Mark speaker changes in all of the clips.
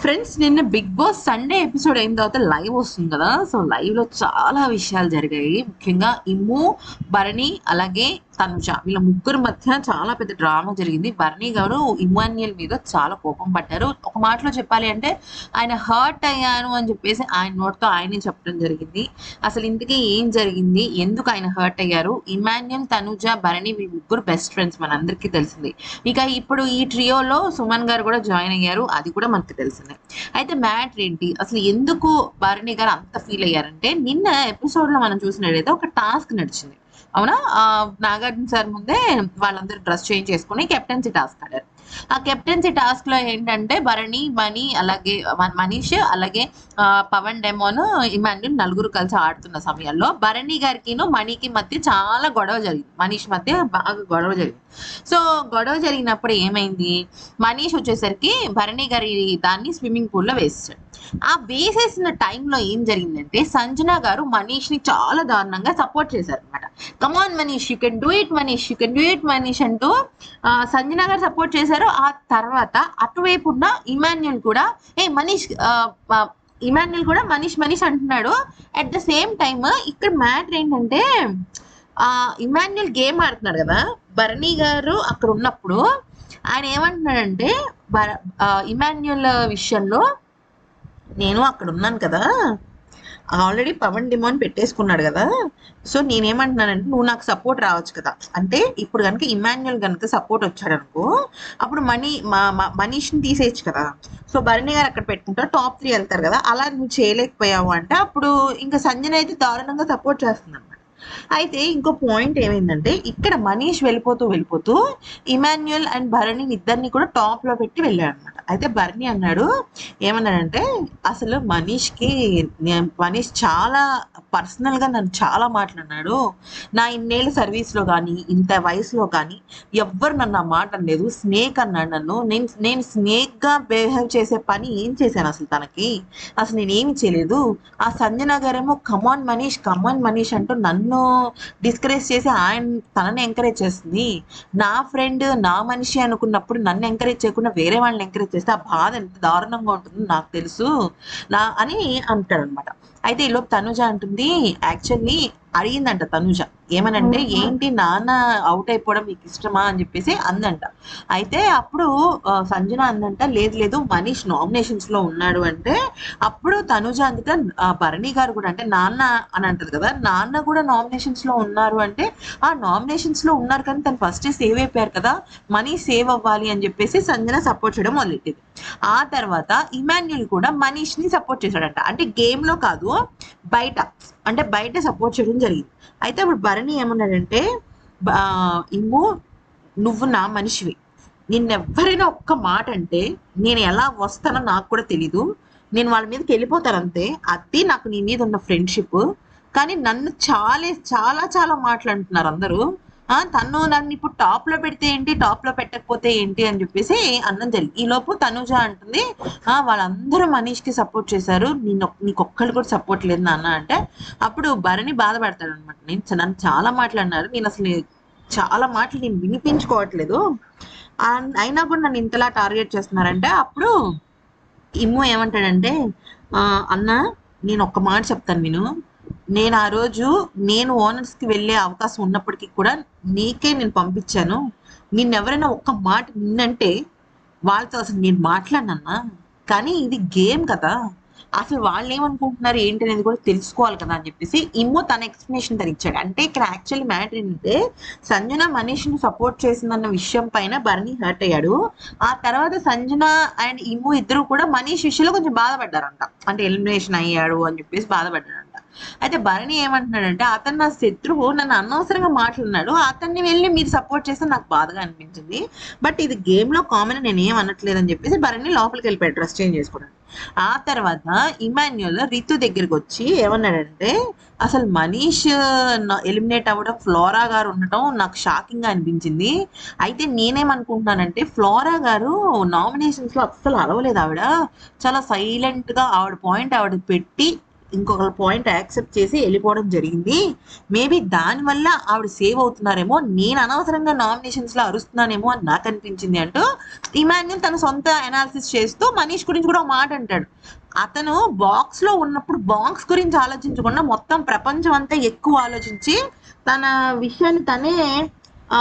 Speaker 1: Friends నిన్న big boss Sunday episode అయిన తర్వాత లైవ్ వస్తుంది కదా. సో లైవ్లో చాలా విషయాలు జరిగాయి. ముఖ్యంగా ఇమ్ము భరణి అలాగే తనుజ. వీళ్ళ ముగ్గురు మధ్య చాలా పెద్ద డ్రామా జరిగింది. భరణి గారు ఇమాన్యుయల్ మీద చాలా కోపం పడ్డారు. ఒక మాటలో చెప్పాలి అంటే ఆయన హర్ట్ అయ్యాను అని చెప్పేసి ఆయన నోట్తో ఆయనే చెప్పడం జరిగింది. అసలు ఇంతకీ ఏం జరిగింది? ఎందుకు ఆయన హర్ట్ అయ్యారు? ఇమాన్యుయల్ తనుజ భరణి వీళ్ళు ముగ్గురు బెస్ట్ ఫ్రెండ్స్ మనందరికీ తెలిసింది. ఇక ఇప్పుడు ఈ ట్రియోలో సుమన్ గారు కూడా జాయిన్ అయ్యారు. అది కూడా మనకు తెలిసిందే. అయితే మ్యాటర్ ఏంటి? అసలు ఎందుకు భరణి గారు అంత ఫీల్ అయ్యారంటే నిన్న ఎపిసోడ్లో మనం చూసినట్లయితే ఒక టాస్క్ నడిచింది. అవునా? ఆ, నాగార్జున సార్ ముందే వాళ్ళందరూ డ్రెస్ చేంజ్ చేసుకుని కెప్టెన్సీ టాస్క్ ఆడారు. ఆ కెప్టెన్సీ టాస్క్లో ఏంటంటే భరణి మణి అలాగే మనీష్ అలాగే పవన్ డెమోను ఇమాన్యుల్ నలుగురు కలిసి ఆడుతున్న సమయంలో భరణి గారికిను మణికి మధ్య చాలా గొడవ జరిగింది. మనీష్ మధ్య బాగా గొడవ జరిగింది. సో గొడవ జరిగినప్పుడు ఏమైంది? మనీష్ వచ్చేసరికి భరణి గారి దాన్ని స్విమ్మింగ్ పూల్లో వేసాడు ఆ వేసేసిన టైంలో ఏం జరిగిందంటే సంజన గారు మనీష్ని చాలా దారుణంగా సపోర్ట్ చేశారు అనమాట come on Manish you can do it Manish you can do it Manish అంటూ సంజన గారు సపోర్ట్ చేశారు. ఆ తర్వాత అటువైపు ఉన్న ఇమాన్యుల్ కూడా ఏ మనీష్ ఇమాన్యుల్ కూడా మనీష్ మనీష్ అంటున్నాడు. అట్ ద సేమ్ టైమ్ ఇక్కడ మ్యాటర్ ఏంటంటే ఆ ఇమాన్యుల్ గేమ్ ఆడుతున్నాడు కదా. భరణి గారు అక్కడ ఉన్నప్పుడు ఆయన ఏమంటున్నాడంటే భర ఇమాన్యుల్ విషయంలో నేను అక్కడ ఉన్నాను కదా. ఆల్రెడీ పవన్ డిమాండ్ పెట్టేసుకున్నాడు కదా. సో నేనేమంటున్నానంటే నువ్వు నాకు సపోర్ట్ రావచ్చు కదా. అంటే ఇప్పుడు కనుక ఇమాన్యుల్ కనుక సపోర్ట్ వచ్చాడు అనుకో అప్పుడు మనీ మా మనీష్ని తీసేయచ్చు కదా. సో భరణి గారు అక్కడ పెట్టుకుంటారు టాప్ త్రీ వెళ్తారు కదా. అలా నువ్వు చేయలేకపోయావు అంటే అప్పుడు ఇంకా సంజన అయితే దారుణంగా సపోర్ట్ చేస్తుంది అనమాట అయితే ఇంకో పాయింట్ ఏమైందంటే ఇక్కడ మనీష్ వెళ్ళిపోతూ వెళ్ళిపోతూ ఇమాన్యుయల్ అండ్ భరణి ఇద్దరిని కూడా టాప్లో పెట్టి వెళ్ళాడు అనమాట అయితే భరణి అన్నాడు ఏమన్నాడంటే అసలు మనీష్కి కి మనీష్ చాలా పర్సనల్గా నన్ను చాలా మాట్లాడినాడు నా ఇన్నేళ్ళ సర్వీస్లో కానీ ఇంత వయసులో కానీ ఎవ్వరు నన్ను ఆ మాట అనలేదు. స్నేక్ అన్నాడు నన్ను. నేను నేను స్నేక్గా బిహేవ్ చేసే పని ఏం చేశాను అసలు తనకి? అసలు నేను చేయలేదు. ఆ సంజన గారేమో కమాన్ మనీష్ కమాన్ మనీష్ అంటూ నన్ను డిస్కరేజ్ చేసి ఆయన తనని ఎంకరేజ్ చేస్తుంది నా ఫ్రెండ్ నా మనిషి అనుకున్నప్పుడు నన్ను ఎంకరేజ్ చేయకుండా వేరే వాళ్ళని ఎంకరేజ్ చేస్తే ఆ బాధ ఎంత దారుణంగా ఉంటుందో నాకు తెలుసు. నా అని అంటాడనమాట అయితే ఈలోపు తనుజ అంటుంది యాక్చువల్లీ అడిగిందంట తనుజ. ఏమనంటే ఏంటి నాన్న అవుట్ అయిపోవడం మీకు ఇష్టమా? అని చెప్పేసి అందంట. అయితే అప్పుడు సంజన అందంట లేదు లేదు మనీష్ నామినేషన్స్లో ఉన్నాడు అంటే అప్పుడు తనుజ అందుక ఆ, భరణి గారు కూడా అంటే నాన్న అని అంటది కదా నాన్న కూడా నామినేషన్స్లో ఉన్నారు అంటే ఆ నామినేషన్స్లో ఉన్నారు కానీ తను ఫస్ట్ సేవ్ అయిపోయారు కదా మనీ సేవ్ అవ్వాలి అని చెప్పేసి సంజన సపోర్ట్ చేయడం మొదలెట్టింది. ఆ తర్వాత ఇమాన్యుల్ కూడా మనీష్ని సపోర్ట్ చేశాడంట. అంటే గేమ్లో కాదు బయట అంటే బయట సపోర్ట్ చేయడం జరిగింది. అయితే అప్పుడు భరణి ఏమన్నాడంటే బ- నువ్వు నా మనిషివి. నిన్నెవ్వరైనా ఒక్క మాట అంటే నేను ఎలా వస్తానో నాకు కూడా తెలీదు. నేను వాళ్ళ మీదకి వెళ్ళిపోతాను అంతే అది నాకు నీ మీద ఉన్న ఫ్రెండ్షిప్ కానీ నన్ను చాలా చాలా చాలా అంటున్నారు అందరూ. తను నన్ను ఇప్పుడు టాప్లో పెడితే ఏంటి? టాప్లో పెట్టకపోతే ఏంటి? అని చెప్పేసి అన్నం తెలి ఈ లోపు తనుజ అంటుంది ఆ వాళ్ళందరూ మనీష్కి సపోర్ట్ చేశారు. నేను నీకు ఒక్కళ్ళు కూడా సపోర్ట్ లేదు నాన్న అంటే అప్పుడు భరణి బాధపడతాడు అనమాట నేను నన్ను చాలా మాట్లాడినారు. నేను అసలు చాలా మాటలు నేను వినిపించుకోవట్లేదు. అయినా కూడా నన్ను ఇంతలా టార్గెట్ చేస్తున్నారంటే అప్పుడు ఇమ్ము ఏమంటాడంటే "ఆ, అన్న నేను ఒక్క మాట చెప్తాను నేను నేను ఆ రోజు నేను ఓనర్స్కి వెళ్ళే అవకాశం ఉన్నప్పటికీ కూడా నీకే నేను పంపించాను. నిన్నెవరైనా ఒక్క మాట నిన్నంటే వాళ్ళతో అసలు నేను మాట్లాడినన్నా. కానీ ఇది గేమ్ కదా. అసలు వాళ్ళు ఏమనుకుంటున్నారు ఏంటి అనేది కూడా తెలుసుకోవాలి కదా అని చెప్పేసి ఇమ్మో తన ఎక్స్ప్లెనేషన్ తను ఇచ్చాడు. అంటే ఇక్కడ యాక్చువల్లీ మ్యాటర్ ఏంటంటే సంజన మనీష్ని సపోర్ట్ చేసిందన్న విషయం పైన బర్ని హర్ట్ అయ్యాడు. ఆ తర్వాత సంజన అండ్ ఇమ్మో ఇద్దరు కూడా మనీష్ విషయంలో కొంచెం బాధపడ్డారంట. అంటే ఎలిమినేషన్ అయ్యాడు అని చెప్పేసి బాధపడ్డారు. అయితే భరణి ఏమంటున్నాడంటే అతను నా శత్రువు నన్ను అనవసరంగా మాట్లాడినాడు. అతన్ని వెళ్ళి మీరు సపోర్ట్ చేస్తే నాకు బాధగా అనిపించింది. బట్ ఇది గేమ్లో కామన్ నేను ఏం అనట్లేదు అని చెప్పేసి భరణి లోపలికి వెళ్ళిపోయాడు డ్రెస్ చేంజ్ చేసుకోవడానికి. ఆ తర్వాత ఇమాన్యుల్ రితు దగ్గరికి వచ్చి ఏమన్నాడంటే అసలు మనీష్ ఎలిమినేట్ అవ్వడం ఫ్లోరా గారు ఉండటం నాకు షాకింగ్గా అనిపించింది. అయితే నేనేమనుకుంటున్నానంటే ఫ్లోరా గారు నామినేషన్స్లో అస్సలు అలవలేదు ఆవిడ. చాలా సైలెంట్గా ఆవిడ పాయింట్ ఆవిడ పెట్టి ఇంకొక పాయింట్ యాక్సెప్ట్ చేసి వెళ్ళిపోవడం జరిగింది. మేబీ దానివల్ల ఆవిడ సేవ్ అవుతున్నారేమో నేను అనవసరంగా నామినేషన్స్లో అరుస్తున్నానేమో అని నాకు అనిపించింది అంటూ ఇమాన్యుల్ తన సొంత అనాలిసిస్ చేస్తూ మనీష్ గురించి కూడా ఒక మాట అంటాడు. అతను బాక్స్లో ఉన్నప్పుడు బాక్స్ గురించి ఆలోచించకుండా మొత్తం ప్రపంచం అంతా ఎక్కువ ఆలోచించి తన విషయాన్ని తనే ఆ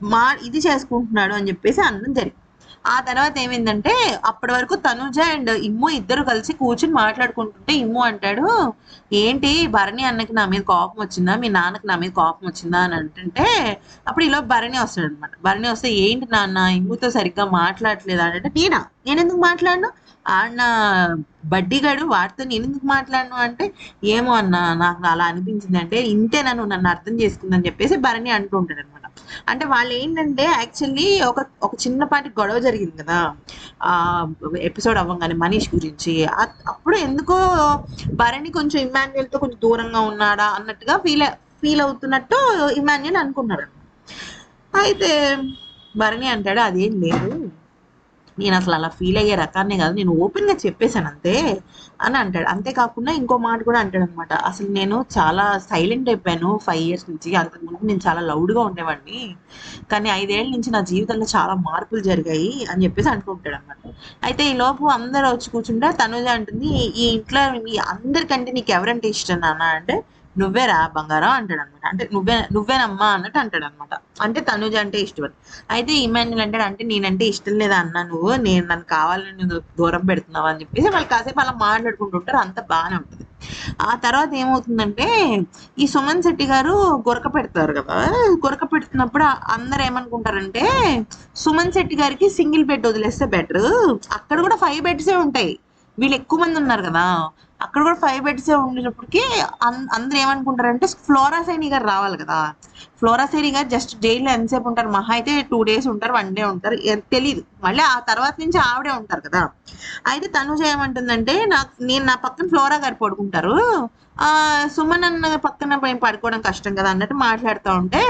Speaker 1: మా ఇది చేసుకుంటున్నాడు అని చెప్పేసి అనడం జరిగింది. ఆ తర్వాత ఏమైందంటే అప్పటి వరకు తనుజ అండ్ ఇమ్ము ఇద్దరు కలిసి కూర్చుని మాట్లాడుకుంటుంటే ఇమ్ము అంటాడు ఏంటి భరణి అన్నకి నా మీద కోపం వచ్చిందా? మీ నాన్నకి నా మీద కోపం వచ్చిందా? అని అంటుంటే అప్పుడు ఇలా భరణి వస్తాడు అనమాట భరణి వస్తే ఏంటి నాన్న ఇమ్ముతో సరిగ్గా మాట్లాడట్లేదు? అంటే నేనా? నేను ఎందుకు మాట్లాడను? అన్న బడ్డీగాడు వాడితో నేను ఎందుకు మాట్లాడను అంటే ఏమో అన్న నాకు అలా అనిపించింది అంటే ఇంతే నన్ను నన్ను అర్థం చేసుకుందని చెప్పేసి భరణి అంటూ ఉంటాడు అనమాట అంటే వాళ్ళు ఏంటంటే యాక్చువల్లీ ఒక ఒక చిన్నపాటి గొడవ జరిగింది కదా. ఆ ఎపిసోడ్ అవ్వగానే మనీష్ గురించి. అప్పుడు ఎందుకో భరణి కొంచెం ఇమాన్యుయల్తో కొంచెం దూరంగా ఉన్నాడా అన్నట్టుగా ఫీల్ ఫీల్ అవుతున్నట్టు ఇమాన్యుయల్ అనుకున్నాడు. అయితే భరణి అంటాడు అదేం లేదు. నేను అసలు అలా ఫీల్ అయ్యే రకాన్నే కాదు నేను ఓపెన్గా చెప్పేశాను అంతే అని అంటాడు. అంతేకాకుండా ఇంకో మాట కూడా అంటాడు అనమాట అసలు నేను చాలా సైలెంట్ అయిపోయాను ఫైవ్ ఇయర్స్ నుంచి. అంతకుముందు నేను చాలా లౌడ్గా గా ఉండేవాడిని. కానీ ఐదేళ్ళ నుంచి నా జీవితంలో చాలా మార్పులు జరిగాయి అని చెప్పేసి అనుకుంటాడు అనమాట అయితే ఈ లోపు అందరూ వచ్చి కూర్చుంటే తనుజ అంటుంది ఈ ఇంట్లో మీ అందరికంటే నీకు ఎవరంటే ఇష్టం నాన్న? అంటే నువ్వేరా బంగారం? అంటాడు అనమాట అంటే నువ్వే నువ్వేనమ్మా అన్నట్టు అంటాడు అనమాట అంటే తనుజ అంటే ఇష్టం అయితే ఇమాన్యుల్ అంటాడు అంటే నేనంటే ఇష్టం లేదా అన్నా నువ్వు? నేను నన్ను కావాలని నువ్వు దూరం పెడుతున్నావు? అని చెప్పేసి వాళ్ళు కాసేపు అలా మాట్లాడుకుంటుంటారు అంత బాగానే ఉంటుంది. ఆ తర్వాత ఏమవుతుందంటే ఈ సుమన్ శెట్టి గారు గురక పెడతారు కదా? గురక పెడుతున్నప్పుడు అందరు ఏమనుకుంటారంటే సుమన్ శెట్టి గారికి సింగిల్ బెడ్ వదిలేస్తే బెటర్. అక్కడ కూడా ఫైవ్ బెడ్సే ఉంటాయి. వీళ్ళు ఎక్కువ మంది ఉన్నారు కదా? అక్కడ కూడా ఫైవ్ బెడ్స్ ఉండేటప్పటికి అన్- అందరూ ఏమనుకుంటారంటే ఫ్లోరా సైని గారు రావాలి కదా. ఫ్లోరా సైని గారు జస్ట్ జైల్లో ఎంతసేపు ఉంటారు? మహా అయితే టూ డేస్ ఉంటారు వన్ డే ఉంటారు. తెలియదు తెలీదు. మళ్ళీ ఆ తర్వాత నుంచి ఆవిడే ఉంటారు కదా. అయితే తనుజ ఏమంటుందంటే నాకు నేను నా పక్కన ఫ్లోరా గారు పడుకుంటారు. ఆ సుమన్ అన్న పక్కన పోయి పడుకోవడం కష్టం కదా అన్నట్టు మాట్లాడుతూ ఉంటే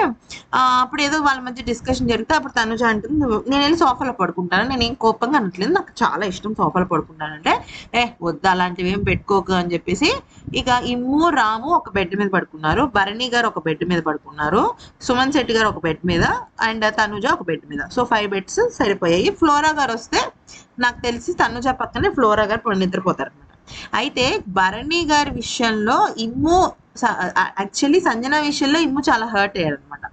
Speaker 1: ఆ, అప్పుడు ఏదో వాళ్ళ మధ్య డిస్కషన్ జరిగితే అప్పుడు తనుజ అంటుంది నేను వెళ్ళి సోఫాలో పడుకుంటాను. నేను ఏం కోపంగా అనట్లేదు. నాకు చాలా ఇష్టం సోఫాలో పడుకుంటానంటే ఏ వద్దు అలాంటివి ఏం పెట్టుకోకు అని చెప్పేసి ఇక ఇమ్ము రాము ఒక బెడ్ మీద పడుకున్నారు. భరణి గారు ఒక బెడ్ మీద పడుకున్నారు. సుమన్ శెట్టి గారు ఒక బెడ్ మీద. అండ్ తనుజ ఒక బెడ్ మీద. సో ఫైవ్ బెడ్స్ సరిపోయాయి. ఫ్లోరా గారు వస్తే నాకు తెలిసి తనుజ పక్కనే ఫ్లోరా గారు నిద్రపోతారు అనమాట అయితే భరణి గారి విషయంలో ఇమ్ము యాక్చువల్లీ సంజన విషయంలో ఇమ్ము చాలా హర్ట్ అయ్యాడు అనమాట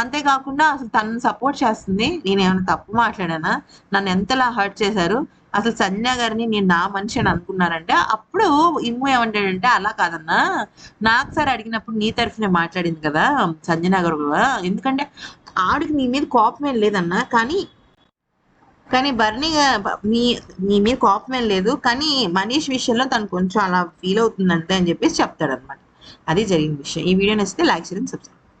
Speaker 1: అంతేకాకుండా అసలు తనను సపోర్ట్ చేస్తుంది. నేను ఏమైనా తప్పు మాట్లాడానా? నన్ను ఎంతలా హర్ట్ చేశారు? అసలు సంజన గారిని నేను నా మనిషి అని అనుకున్నారంటే అప్పుడు ఇమ్ము ఏమంటాడంటే అలా కాదన్నా. నాకు సార్ అడిగినప్పుడు నీ తరఫునే మాట్లాడింది కదా సంజన గారు ఎందుకంటే ఆడికి నీ మీద కోపమే లేదన్నా. కానీ కానీ బర్నీ మీ మీ మీద కోపం ఏం లేదు. కానీ మనీష్ విషయంలో తను కొంచెం అలా ఫీల్ అవుతుందంటే అని చెప్పేసి చెప్తాడు అనమాట అది జరిగిన విషయం. ఈ వీడియో నచ్చితే లైక్ చేయండి సబ్స్క్రైబ్